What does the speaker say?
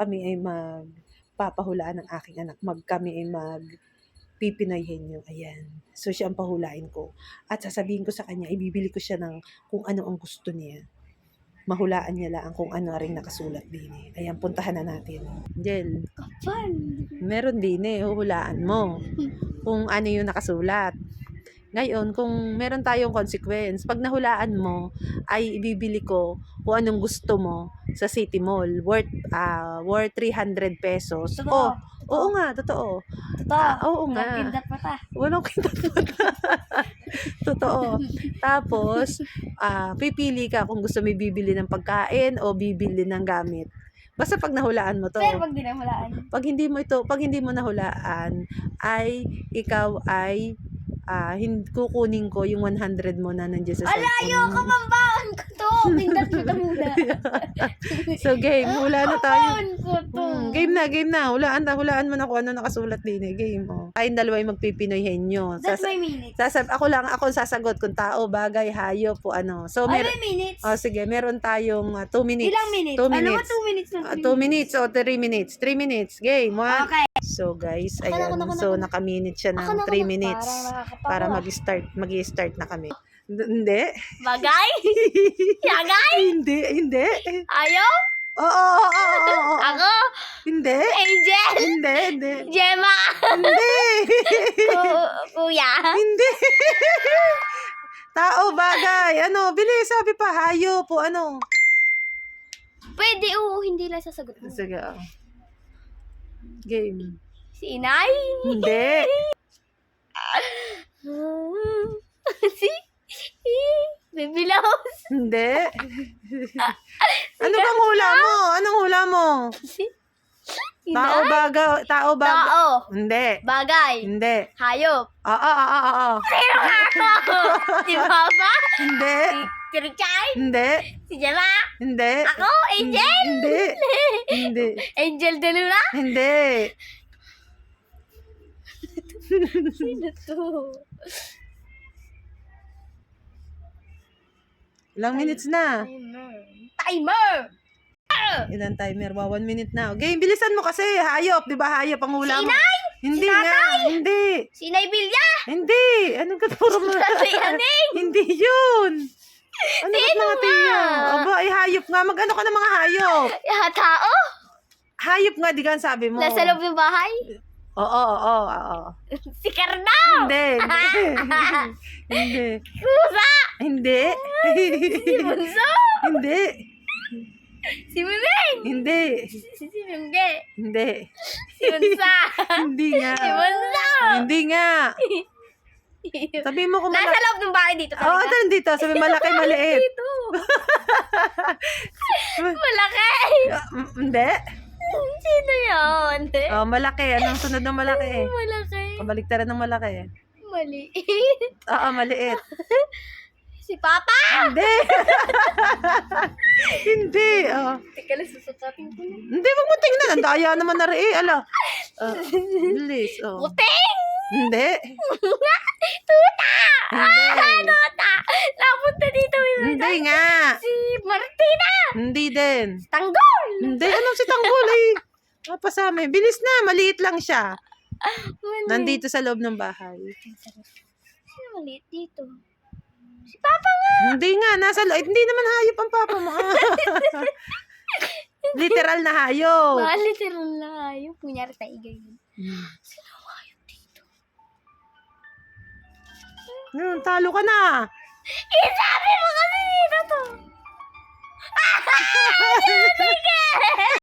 kami ay magpapahulaan ng aking anak. Mag kami ay mag Pipinoy henyo. Ayan. So, siya ang pahulain ko. At sasabihin ko sa kanya, ibibili ko siya ng kung ano ang gusto niya. Mahulaan niya lang kung ano rin nakasulat din eh. Ayan, puntahan na natin. Jel, Fun. meron din eh, huhulaan mo kung ano yung nakasulat. Ngayon, kung meron tayong consequence, pag nahulaan mo, ay ibibili ko kung anong gusto mo sa City Mall. Worth, ah worth 300 pesos. Totoo. Oh, oo nga, totoo. Totoo. Ah, oo nga. Nagpindat pa ta. Walang kita Totoo. Tapos, ah pipili ka kung gusto mo bibili ng pagkain o bibili ng gamit. Basta pag nahulaan mo to. Pero pag di na hulaan. Pag hindi mo ito, pag hindi mo nahulaan, ay ikaw ay ah hin- kukunin ko yung 100 mo na nandiyan sa Ala, cellphone ayoko, mo. mambaon ko to. Pindat ko to muna. So game, hula na tayo. Hmm, game na, game na. Hulaan na, hulaan mo na kung ano nakasulat din eh. Game, oh. Tayong dalawa yung magpipinoy henyo. That's my minutes. sasab ako lang, ako ang sasagot kung tao, bagay, hayop, o ano. So, Ano mer- minutes? oh, sige, meron tayong 2 minutes. Ilang minutes? Two Ano ba minutes. 2 minutes lang? 2 minutes o 3 minutes. 3 minutes. Game, 1. Okay. So, guys, ayan. So, naka-minute siya ng Ako na, ako 3 na. minutes. Para mag-start, mag-start na kami. Hindi. Bagay? Yagay? hindi, hindi. Ayaw? Oo, oo, oo, oo, oo. Ako? Hindi. Angel? Hindi, hindi. Gemma? Hindi. Ku- Kuya? Hindi. Tao, bagay. Ano, bilis, sabi pa, hayop po, ano. Pwede, oo. Hindi lang sasagot mo. Sige, oh. Game. Si Inay? Hindi. Hindi. ano bang hula mo? Anong hula mo? Tao, bagay. Tao, bagay. Tao. Hindi. Bagay. Hindi. Hayop. Oo, oo, oo, oo. Nga ako? si Papa? Hindi. Si Kirichay? Hindi. Si Gemma? Hindi. Ako? Angel? Hindi. Hindi. Angel de Luna? Hindi. Sino to? Ilang minutes na? Timer. Timer! Ilan timer? Wow, one minute na. Game, bilisan mo kasi. Hayop, di ba? Hayop ang hula Si mo. Hindi Si nga. Hindi. Si Inay Bilya? Hindi. Anong ka puro Aning? Hindi yun. Ano ba't Sino mga nga? tiya? Aba, ay hayop nga. Mag-ano ka ng mga hayop? Tao? Hayop nga, di ka ang sabi mo. Nasa loob ng bahay? Oo, oo, oo, oo. Si Carnao! Hindi, hindi. hindi. Kusa! Hindi. Si Bunso! Hindi. Si Bibing! Hindi. Si Mungge! Hindi. Si Bunsa! Hindi nga. Si Bunso! Hindi nga. Sabi mo kung Nasa malaki. loob ng bahay dito. Oo, oh, dito. Sabi malaki, maliit. Dito. Malaki! Ah, Hindi. Sino yun? Oh, malaki. Anong sunod ng malaki? Malaki. Kabaliktaran ng malaki. Maliit. Oo, maliit. Si Papa! Hindi. Hindi. Oh. Teka lang, susukatin ko na. Hindi, wag mo tingnan. Ang daya naman na rin. Eh, ala. Oh, bilis. Oh. Puting! Hindi. Tuta! Hindi. Ah, tuta! Napunta dito yung Hindi nga. si Martina! Hindi din. Tanggol! Hindi. Anong si Tanggol eh? Oh, Mapasama yun. Bilis na, maliit lang siya. Maliit. Nandito sa loob ng bahay. Sino maliit dito? Si Papa nga! Hindi nga, nasa loob. Hindi naman hayop ang Papa mo. literal na hayop. Ba, literal na hayop. Kunyari tiger yun. Sino hayop dito? Hmm, talo ka na. Eh, Isabi mo kasi dito to. Ah!